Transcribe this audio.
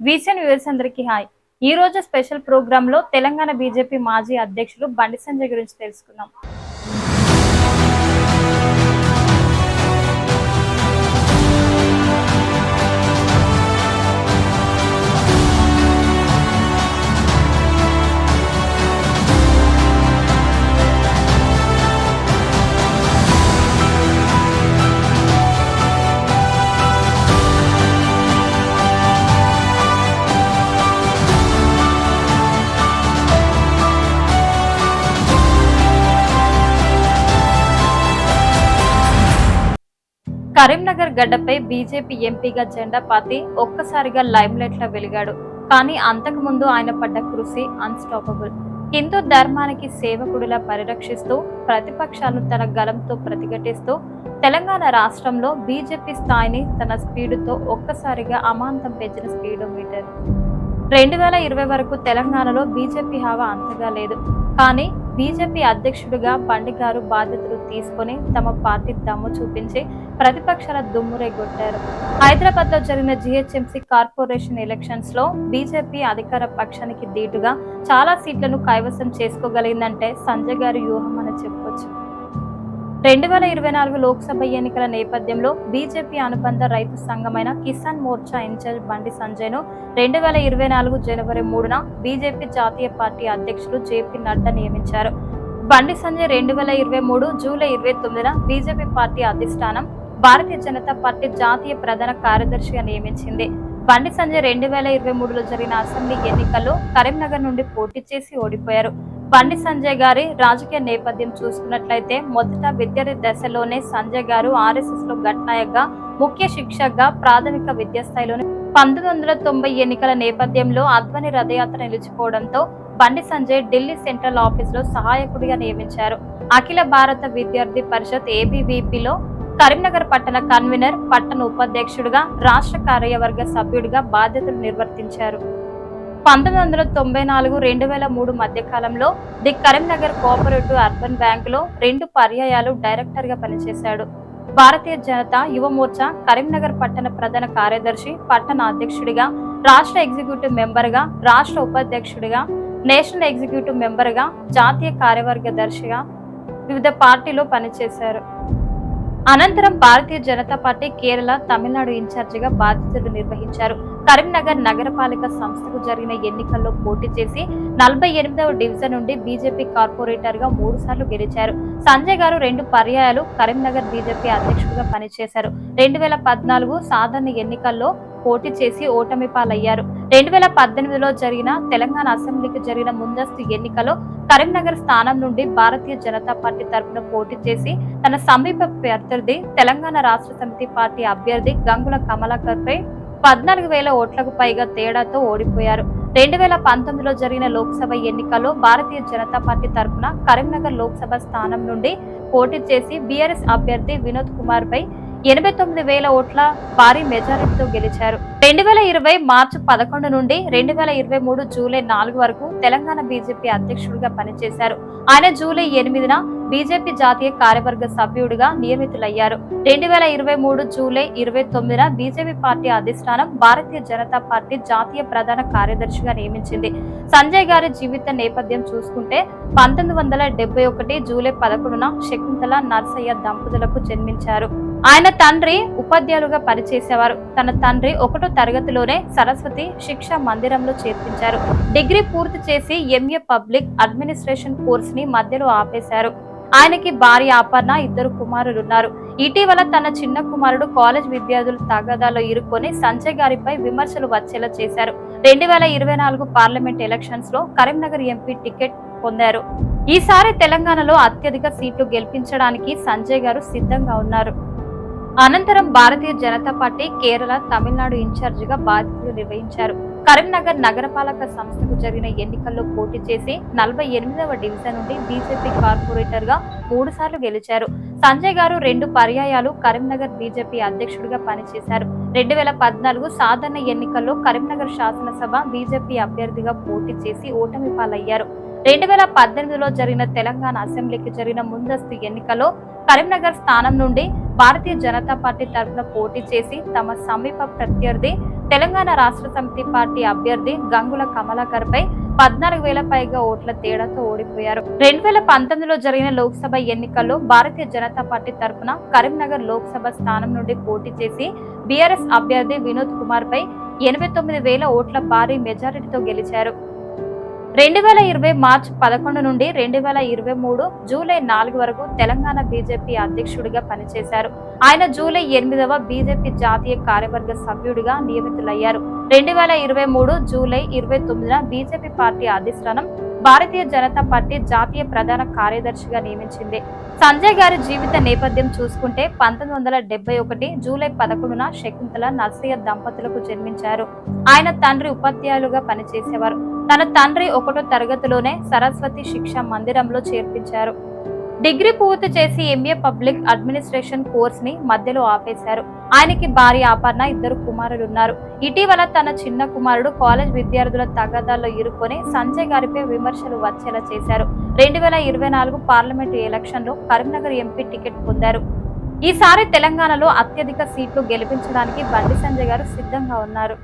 వీసీఎన్ viewers అందరికీ hi. ఈ రోజు స్పెషల్ ప్రోగ్రామ్లో తెలంగాణ బీజేపీ మాజీ అధ్యక్షులు బండి సంజయ్ గురించి తెలుసుకుందాం. కరీంనగర్ గడ్డపై బీజేపీ ఎంపీగా జెండా పాతి ఒక్కసారిగా లైమ్లైట్లో వెలిగాడు. కానీ అంతకు ముందు ఆయన పడ్డ కృషి అన్స్టాపబుల్ హిందూ ధర్మానికి సేవకుడిలా పరిరక్షిస్తూ ప్రతిపక్షాలను తన గలంతో ప్రతిఘటిస్తూ తెలంగాణ రాష్ట్రంలో బీజేపీ స్థాయిని తన స్పీడుతో ఒక్కసారిగా అమాంతం పెంచిన స్పీడోమీటర్ రెండు వేల ఇరవై వరకు తెలంగాణలో బీజేపీ హావా అంతగా లేదు. కానీ బీజేపీ అధ్యక్షుడిగా బండి గారు బాధ్యతలు తీసుకొని తమ పార్టీ దమ్ము చూపించి ప్రతిపక్షాల దుమ్మురేగొట్టారు హైదరాబాద్లో జరిగిన జిహెచ్ఎంసీ కార్పొరేషన్ ఎలక్షన్స్లో బీజేపీ అధికార పక్షానికి దీటుగా చాలా సీట్లను కైవసం చేసుకోగలిగిందంటే సంజయ్ గారి వ్యూహం అని చెప్పొచ్చు. రెండు వేల ఇరవై నాలుగు లోక్సభ ఎన్నికల నేపథ్యంలో బీజేపీ అనుబంధ రైతు సంఘమైన కిసాన్ మోర్చా ఇన్ఛార్జ్ బండి సంజయ్ను రెండు వేల ఇరవై నాలుగు జనవరి మూడున బీజేపీ జాతీయ పార్టీ అధ్యక్షులు జేపీ నడ్డా నియమించారు. బండి సంజయ్ రెండు వేల ఇరవై మూడు జూలై ఇరవై తొమ్మిదిన బీజేపీ పార్టీ అధిష్టానం భారతీయ జనతా పార్టీ జాతీయ ప్రధాన కార్యదర్శిగా నియమించింది. బండి సంజయ్ రెండు వేల ఇరవై మూడులో జరిగిన అసెంబ్లీ ఎన్నికల్లో కరీంనగర్ నుండి పోటీ చేసి ఓడిపోయారు. బండి సంజయ్ గారి రాజకీయ నేపథ్యం చూసుకున్నట్లయితే మొదట విద్యార్థి దశలోనే సంజయ్ గారు ఆర్ఎస్ఎస్లో ఘటనాయకగా ముఖ్య శిక్షగా ప్రాథమిక విద్యాస్థాయిలోనే పంతొమ్మిది వందల తొంభై ఎన్నికల నేపథ్యంలో అద్వని రథయాత్ర నిలిచిపోవడంతో బండి సంజయ్ ఢిల్లీ సెంట్రల్ ఆఫీస్లో సహాయకుడిగా నియమించారు. అఖిల భారత విద్యార్థి పరిషత్ ఏబీవీపీలో కరీంనగర్ పట్టణ కన్వీనర్ పట్టణ ఉపాధ్యక్షుడిగా రాష్ట్ర కార్యవర్గ సభ్యుడిగా బాధ్యతలు నిర్వర్తించారు. పంతొమ్మిది వందల తొంభై నాలుగు రెండు వేల మూడు మధ్య కాలంలో ది కరీంనగర్ కోఆపరేటివ్ అర్బన్ బ్యాంకులో రెండు పర్యాయాలు డైరెక్టర్గా పనిచేశాడు. భారతీయ జనతా యువమోర్చా కరీంనగర్ పట్టణ ప్రధాన కార్యదర్శి పట్టణ అధ్యక్షుడిగా రాష్ట్ర ఎగ్జిక్యూటివ్ మెంబర్గా రాష్ట్ర ఉపాధ్యక్షుడిగా నేషనల్ ఎగ్జిక్యూటివ్ మెంబర్గా జాతీయ కార్యవర్గ దర్శిగా వివిధ పార్టీలో పనిచేశారు. అనంతరం భారతీయ జనతా పార్టీ కేరళ తమిళనాడు ఇన్ఛార్జిగా బాధ్యతలు నిర్వహించారు. కరీంనగర్ నగరపాలిక సంస్థకు జరిగిన ఎన్నికల్లో పోటీ చేసి నలభై ఎనిమిదవ డివిజన్ నుండి బీజేపీ కార్పొరేటర్గా మూడు సార్లు గెలిచారు. సంజయ్ గారు రెండు పర్యాయాలు కరీంనగర్ బీజేపీ అధ్యక్షుడిగా పనిచేశారు. రెండు వేల పద్నాలుగు సాధారణ ఎన్నికల్లో పోటీ చేసి ఓటమి పాలయ్యారు. రెండు వేల పద్దెనిమిదిలో జరిగిన తెలంగాణ అసెంబ్లీకి జరిగిన ముందస్తు ఎన్నికలో కరీంనగర్ స్థానం నుండి భారతీయ జనతా పార్టీ తరఫున పోటీ చేసి తన సమీప ప్రత్యర్థి తెలంగాణ రాష్ట్ర సమితి పార్టీ అభ్యర్థి గంగుల కమలాకర్ పై పద్నాలుగు వేల ఓట్లకు పైగా తేడాతో ఓడిపోయారు. రెండు వేల పంతొమ్మిదిలో జరిగిన లోక్సభ ఎన్నికల్లో భారతీయ జనతా పార్టీ తరఫున కరీంనగర్ లోక్సభ స్థానం నుండి పోటీ చేసి బీఆర్ఎస్ అభ్యర్థి వినోద్ కుమార్ పై ఎనభై తొమ్మిది వేల ఓట్ల భారీ మెజారిటీతో గెలిచారు. రెండు వేల ఇరవై మార్చి పదకొండు నుండి రెండు వేల ఇరవై మూడు జూలై నాలుగు వరకు తెలంగాణ బీజేపీ అధ్యక్షుడిగా పనిచేశారు. ఆయన జూలై ఎనిమిదిన బీజేపీ జాతీయ కార్యవర్గ సభ్యుడిగా నియమితులయ్యారు. రెండు వేల ఇరవై మూడు జూలై ఇరవై తొమ్మిదిన బీజేపీ పార్టీ అధిష్టానం భారతీయ జనతా పార్టీ జాతీయ ప్రధాన కార్యదర్శిగా నియమించింది. సంజయ్ గారి జీవిత నేపథ్యం చూసుకుంటే పంతొమ్మిది వందల డెబ్బై ఒకటి జూలై పదకొండున శకుంతల నర్సయ్య దంపతులకు జన్మించారు. ఆయన తండ్రి ఉపాధ్యాయులుగా పనిచేసేవారు. తన తండ్రి ఒకటో తరగతిలోనే సరస్వతి శిక్ష మందిరంలో చేర్పించారు. డిగ్రీ పూర్తి చేసి ఎంఏ పబ్లిక్ అడ్మినిస్ట్రేషన్ కోర్స్ని మధ్యలో ఆపేశారు. ఆయనకి భార్య అపర్ణ ఇద్దరు కుమారులు ఉన్నారు ఇటీవల తన చిన్న కుమారుడు కాలేజ్ విద్యార్థులు తగాదాలో ఇరుక్కొని సంజయ్ గారిపై విమర్శలు వచ్చేలా చేశారు. రెండు వేల ఇరవై నాలుగు పార్లమెంట్ ఎలక్షన్స్లో కరీంనగర్ ఎంపీ టికెట్ పొందారు. ఈసారి తెలంగాణలో అత్యధిక సీట్లు గెలిపించడానికి సంజయ్ గారు సిద్ధంగా ఉన్నారు. అనంతరం భారతీయ జనతా పార్టీ కేరళ తమిళనాడు ఇన్ఛార్జిగా బాధ్యతలు నిర్వహించారు. కరీంనగర్ నగరపాలక సంస్థకు జరిగిన ఎన్నికల్లో పోటీ చేసి నలభై ఎనిమిదవ డివిజన్ నుండి బీజేపీ కార్పొరేటర్గా మూడు సార్లు గెలిచారు. సంజయ్ గారు రెండు పర్యాయాలు కరీంనగర్ బీజేపీ అధ్యక్షుడిగా పనిచేశారు. రెండు వేల పద్నాలుగు సాధారణ ఎన్నికల్లో కరీంనగర్ శాసనసభ బీజేపీ అభ్యర్థిగా పోటీ చేసి ఓటమి పాలయ్యారు. రెండు వేల పద్దెనిమిదిలో జరిగిన తెలంగాణ అసెంబ్లీకి జరిగిన ముందస్తు ఎన్నికలో కరీంనగర్ స్థానం నుండి భారతీయ జనతా పార్టీ తరఫున పోటీ చేసి తమ సమీప ప్రత్యర్థి తెలంగాణ రాష్ట్ర సమితి పార్టీ అభ్యర్థి గంగుల కమలాకర్ పై పద్నాలుగు వేల పైగా ఓట్ల తేడాతో ఓడిపోయారు. రెండు వేల పంతొమ్మిదిలో జరిగిన లోక్సభ ఎన్నికల్లో భారతీయ జనతా పార్టీ తరఫున కరీంనగర్ లోక్సభ స్థానం నుండి పోటీ చేసి బీఆర్ఎస్ అభ్యర్థి వినోద్ కుమార్ పై ఎనభై తొమ్మిది వేల ఓట్ల భారీ మెజారిటీతో గెలిచారు. రెండు వేల ఇరవై మార్చ్ పదకొండు నుండి రెండు వేల ఇరవై మూడు జూలై నాలుగు వరకు తెలంగాణ బీజేపీ అధ్యక్షుడిగా పనిచేశారు. ఆయన జూలై ఎనిమిదవ బీజేపీ జాతీయ కార్యవర్గ సభ్యుడిగా నియమితులయ్యారు. రెండు వేల ఇరవై మూడు జూలై ఇరవై తొమ్మిదిన బీజేపీ పార్టీ అధిష్టానం భారతీయ జనతా పార్టీ జాతీయ ప్రధాన కార్యదర్శిగా నియమించింది. సంజయ్ గారి జీవిత నేపథ్యం చూసుకుంటే పంతొమ్మిది వందల డెబ్బై ఒకటి జూలై పదకొండున శకుంతల నర్సయ్య దంపతులకు జన్మించారు. ఆయన తండ్రి ఉపాధ్యాయులుగా పనిచేసేవారు. తన తండ్రి ఒకటో తరగతిలోనే సరస్వతి శిక్ష మందిరంలో చేర్పించారు. డిగ్రీ పూర్తి చేసి ఎంఏ పబ్లిక్ అడ్మినిస్ట్రేషన్ కోర్స్ని మధ్యలో ఆపేశారు. ఆయనకి భార్య ఆపర్ణ ఇద్దరు కుమారులు ఉన్నారు ఇటీవల తన చిన్న కుమారుడు కాలేజ్ విద్యార్థుల తగాదాల్లో ఇరుక్కొని సంజయ్ గారిపై విమర్శలు వచ్చేలా చేశారు. రెండు వేల ఇరవై నాలుగు పార్లమెంటు ఎలక్షన్లో కరీంనగర్ ఎంపీ టికెట్ పొందారు. ఈసారి తెలంగాణలో అత్యధిక సీట్లు గెలిపించడానికి బండి సంజయ్ గారు సిద్ధంగా ఉన్నారు.